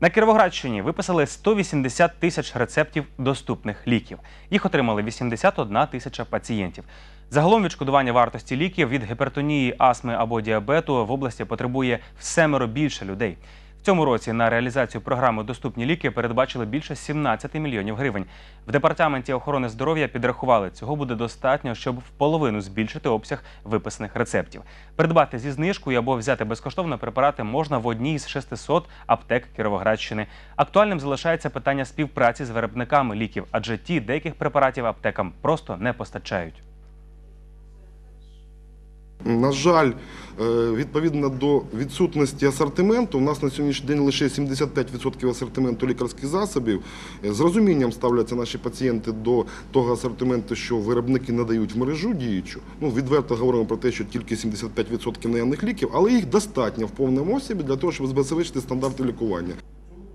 На Кіровоградщині виписали 180 тисяч рецептів доступних ліків. Їх отримали 81 тисяча пацієнтів. Загалом відшкодування вартості ліків від гіпертонії, астми або діабету в області потребує в семеро більше людей. Цьому році на реалізацію програми Доступні ліки передбачили більше 17 мільйонів гривень. В департаменті охорони здоров'я підрахували, цього буде достатньо, щоб в половину збільшити обсяг виписаних рецептів. Придбати зі знижкою або взяти безкоштовно препарати можна в одній з 600 аптек Кіровоградщини. Актуальним залишається питання співпраці з виробниками ліків, адже ті деяких препаратів аптекам просто не постачають. На жаль, відповідно до відсутності асортименту, у нас на сьогоднішній день лише 75% асортименту лікарських засобів. Е, З розумінням ставляться наші пацієнти до того асортименту, що виробники надають в мережу діючу. Ну, відверто говоримо про те, що тільки 75% наявних ліків, але їх достатньо в повному осібі для того, щоб збезпечити стандарти лікування.